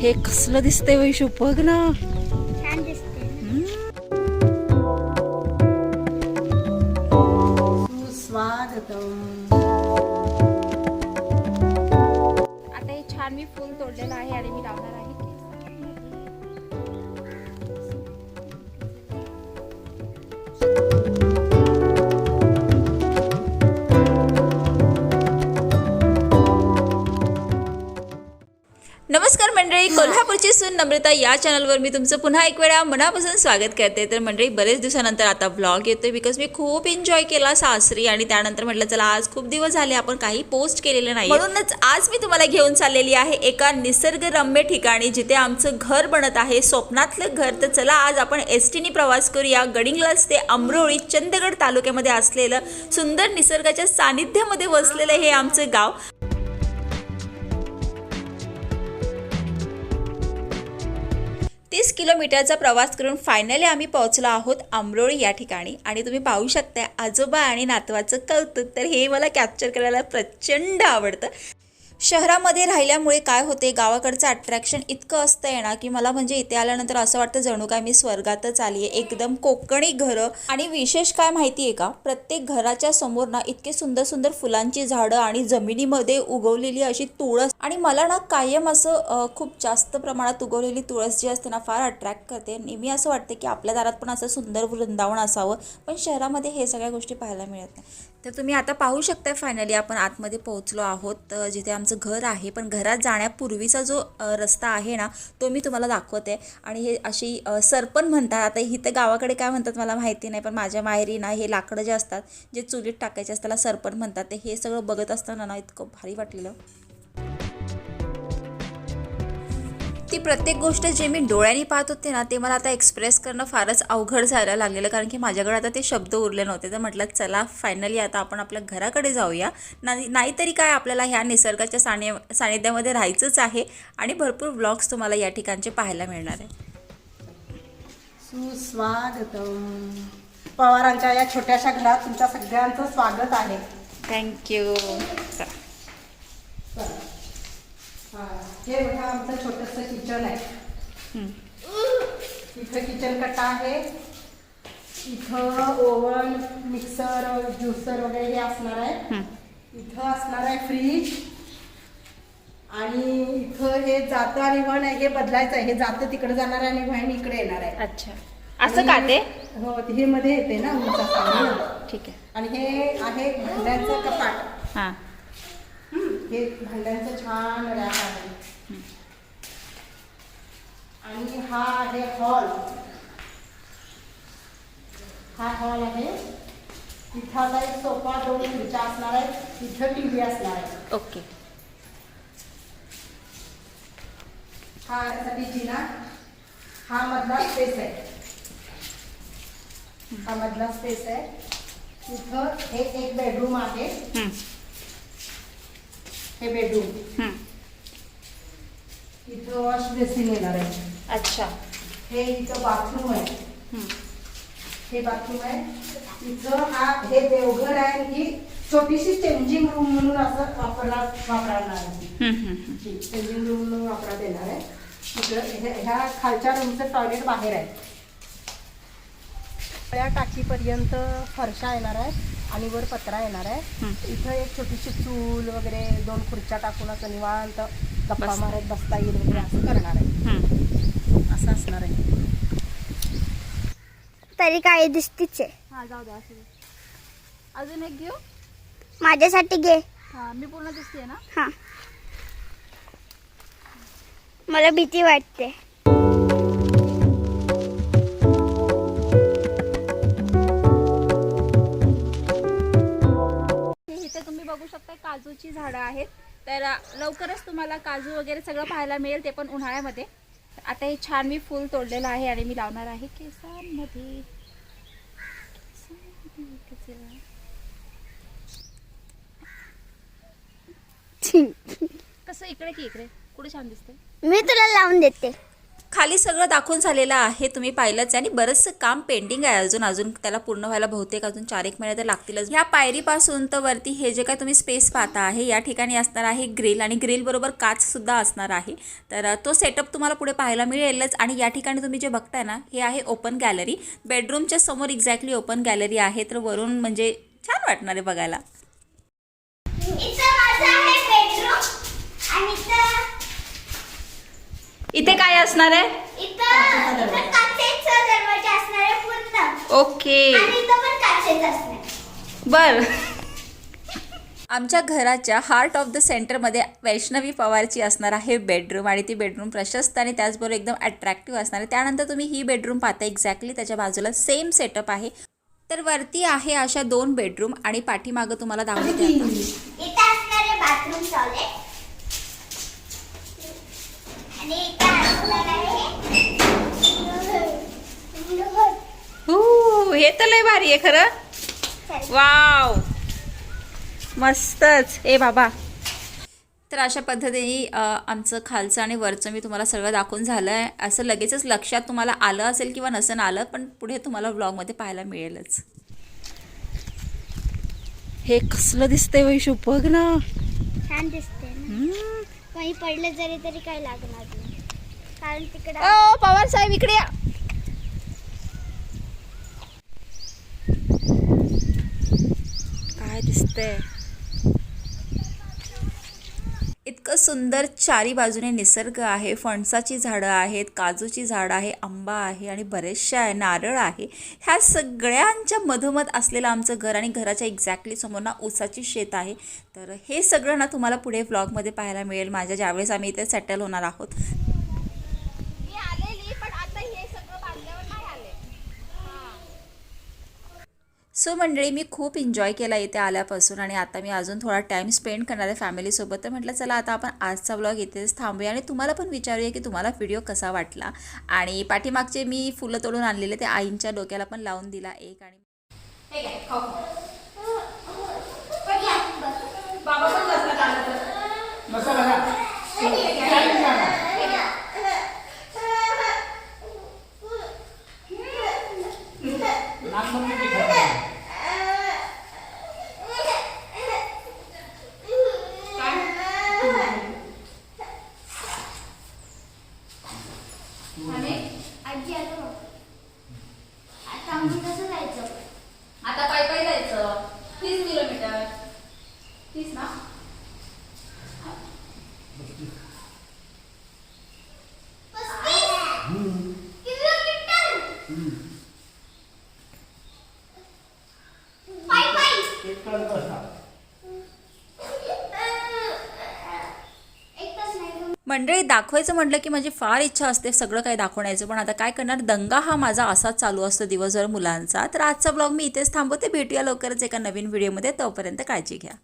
हे कसलं दिसतंय वैशू बघ ना. छान दिसते आता हे छान मी फुल तोडलेलं आहे आणि मी लावणार आहे. नमस्कार मंडळी कोल्हापूरची सून नम्रता या चॅनलवर मी तुमचं पुन्हा एक वेळा मनापासून स्वागत करते. तर मंडळी बरेच दिवसानंतर आता ब्लॉग येतोय बिकॉज मी खूप एन्जॉय केला सासरी आणि त्यानंतर म्हटलं चला आज खूप दिवस झाले आपण काही पोस्ट केलेलं नाही म्हणूनच आज मी तुम्हाला घेऊन चाललेली आहे एका निसर्गरम्य ठिकाणी जिथे आमचं घर बनत आहे स्वप्नातलं घर. तर चला आज आपण एस टीने प्रवास करूया. गडिंगलाच ते अमरोळी चंदगड तालुक्यामध्ये असलेलं सुंदर निसर्गाच्या सानिध्यामध्ये वसलेलं हे आमचं गाव. तीस किलोमीटरचा प्रवास करून फायनली आम्ही पोहोचलो आहोत आंबरोळी या ठिकाणी. आणि तुम्ही पाहू शकता आजोबा आणि नातवाचं कौतुक. तर हे मला कॅप्चर करायला प्रचंड आवडतं. शहरामध्ये राहिल्यामुळे काय होते? गावाकडचं अट्रॅक्शन इतकं असतं आहे ना की मला म्हणजे इथे आल्यानंतर असं वाटतं जणू काय मी स्वर्गातच आली आहे एकदम कोकणी घरं. आणि विशेष काय माहिती आहे का? प्रत्येक घराच्या समोर ना इतके सुंदर सुंदर फुलांची झाडं आणि जमिनीमध्ये उगवलेली अशी तुळस. आणि मला ना कायम असं खूप जास्त प्रमाणात उगवलेली तुळस जी असते ना फार अट्रॅक्ट करते. नेहमी असं वाटतं की आपल्या दारात पण असं सुंदर वृंदावन असावं. पण शहरामध्ये हे सगळ्या गोष्टी पाहायला मिळत नाही. तर तुम्ही आता पाहू शकता फायनली आपण आतमध्ये पोहोचलो आहोत जिथे आमचं घर आहे पण घरात जाण्यापूर्वीचा जो रस्ता आहे ना तो मी तुम्हाला दाखवते. आणि हे अशी सरपण म्हणतात. आता इथं गावाकडे काय म्हणतात मला माहिती नाही पण माझ्या माहेरी ना हे लाकडं जे असतात जे चुलीत टाकायचे असतात त्याला सरपण म्हणतात. ते हे सगळं बघत असताना ना इतकं भारी वाटलेलं. ती प्रत्येक गोष्ट जे मी डोळ्यांनी पाहत होते ना ते मला आता एक्सप्रेस करणं फारच अवघड जायला लागलेलं. कारण की माझ्याकडे आता ते शब्द उरले नव्हते. तर म्हटलं चला फायनली आता आपण आपल्या घराकडे जाऊया. नाही नाहीतरी काय आपल्याला ह्या निसर्गाच्या सानि सानिध्यामध्ये राहायचंच आहे आणि भरपूर ब्लॉग्स तुम्हाला या ठिकाणचे पाहायला मिळणार आहे. सुस्वागतम. पवारांच्या या छोट्याशा घरात तुमच्या सगळ्यांचं स्वागत आहे. थँक्यू हा, बघा आमचं छोटंसं किचन आहे. इथं किचन कट्टा आहे. इथं ओव्हन मिक्सर ज्युसर वगैरे हे असणार आहे. इथं असणार आहे फ्रीज. आणि इथं हे जातं आणि वण आहे हे बदलायचं आहे. हे जातं तिकडे जाणार आहे आणि वण इकडे येणार आहे. अच्छा. असं का ते? हो हे मध्ये येते ना उंच. ठीक आहे. आणि हे आहे भांड्यांचं कपाट. हां. हे भांड्यांचं छान रॅक आहे. आणि हा आहे हॉल. हा हॉल आहे. इथं आता एक सोफा दोन खुर्च्या असणार आहेत. इथं टीव्ही असणार आहे. ओके. हा यासाठी जिना हा मधला स्पेस आहे. हा मधला स्पेस आहे. इथं हे एक बेडरूम आहे. हे बेडरूम इथं वॉश बेसिन येणार आहे. अच्छा. हे इथं बाथरूम आहे. हे बाथरूम आहे. इथं हा हे देवघर आहे ही छोटीशी चेंजिंग रूम म्हणून असं वापरला वापरणार आहे. चेंजिंग रूम म्हणून वापरात येणार आहे. हे- ह्या खालच्या रूमचं टॉयलेट बाहेर आहे. या टाकीपर्यंत फरशा येणार आहे आणि वर पत्रा येणार आहे. इथं एक छोटीशी चूल वगैरे दोन खुर्च्या टाकून असं निवांत गप्पा. मारत बसता येईल वगैरे असं करणार आहे. असं असणार आहे. तरी काय दिसतीच आहे. हां जाऊ द्या असू दे. अजून एक घेऊ? माझ्यासाठी घे. हां मी पूर्ण दिसते ना? हा. मला भीती वाटते. इथे तुम्ही बघू शकता काजूची झाडं आहेत. तर अ, लवकरच तुम्हाला काजू वगैरे सगळं पाहायला मिळेल ते पण उन्हाळ्यामध्ये. आता हे छान मी फूल तोडलेलं आहे आणि मी लावणार आहे केसांमध्ये. कसं इकडे की इकडे? कुठे छान दिसते मी तुला लावून देते. खाली सगळं दाखवून झालेलं आहे तुम्ही पाहिलंच आणि बरंचसं काम पेंडिंग आहे अजून अजून त्याला पूर्ण व्हायला बहुतेक अजून चार एक महिने तर लागतीलच. ह्या पायरीपासून तर वरती हे जे काय तुम्ही स्पेस पाहता आहे या ठिकाणी असणार आहे ग्रिल आणि ग्रिलबरोबर काचसुद्धा असणार आहे. तर तो सेटअप तुम्हाला पुढे पाहायला मिळेलच. आणि या ठिकाणी तुम्ही जे बघताय ना हे आहे ओपन गॅलरी बेडरूमच्या समोर एक्झॅक्टली ओपन गॅलरी आहे. तर वरून म्हणजे छान वाटणार आहे बघायला. इथं काय असणार आहे? इथं इथं काचेचा दरवाजा असणार आहे पूर्ण. ओके. आणि इथं पण काचेच असणार बर. आमच्या घराच्या हार्ट ऑफ द सेंटरमध्ये वैष्णवी पवारची असणार आहे बेडरूम आणि ती बेडरूम प्रशस्त आणि त्याचबरोबर एकदम अट्रॅक्टिव्ह असणार आहे. त्यानंतर तुम्ही ही बेडरूम पाहता एक्झॅक्टली त्याच्या बाजूला सेम सेटअप आहे. तर वरती आहे अशा दोन बेडरूम आणि पाठीमागं तुम्हाला दाखवते. आता. इथं असणार आहे बाथरूम टॉयलेट आणि इथं असणार आहे हू, हे तर लय भारी आहे खरं. वाव. मस्तच. ए बाबा. तर अशा पद्धतीने आमचं खालचं आणि वरचं मी तुम्हाला सगळं दाखवून झालं आहे असं लगेचच लक्षात तुम्हाला आलं असेल किंवा नसेल आलं पण पुढे तुम्हाला व्लॉगमध्ये पाहायला मिळेलच. हे कसलं दिसतंय वैशू बघ ना. छान दिसते ना. काही पडलं जरी तरी लागणार. नाही कारण ओ पवार साहेब इकडे या. काय दिसतंय? इतकं सुंदर चारी बाजूने निसर्ग आहे. फणसाची झाडं आहेत काजूची झाडं आहे आंबा आहे आणि बरेचशा आहे. नारळ आहे. ह्या सगळ्यांच्या मधोमध असलेलं आमचं घर आणि घराच्या एक्झॅक्टली समोर ना ऊसाची शेत आहे. तर हे सगळं ना तुम्हाला पुढे ब्लॉगमध्ये पाहायला मिळेल. माझ्या ज्यावेळेस आम्ही इथे सेटल होणार आहोत. सो मंडळी मी खूप एन्जॉय केला इथे आल्यापासून आणि आता मी अजून थोडा टाईम स्पेंड करणार आहे फॅमिलीसोबत तर म्हटलं चला आता आपण आजचा ब्लॉग इथेच थांबूया आणि तुम्हाला पण विचारूया की तुम्हाला व्हिडिओ कसा वाटला. आणि पाठीमागचे मी फुलं तोडून आणलेले ते आईंच्या डोक्याला पण लावून दिला एक आणि आजी आलो आता आम्ही कसं जायचं आता पाय पाय जायचं तीस किलोमीटर तीस ना मंडळी दाखवायचं म्हटलं की माझी फार इच्छा असते सगळं काही दाखवण्याचं पण आता काय करणार? दंगा हा माझा असाच चालू असतो दिवसभर मुलांचा. तर आजचा ब्लॉग मी इथेच थांबवते. भेटूया लवकरच एका नवीन व्हिडिओमध्ये तोपर्यंत काळजी घ्या.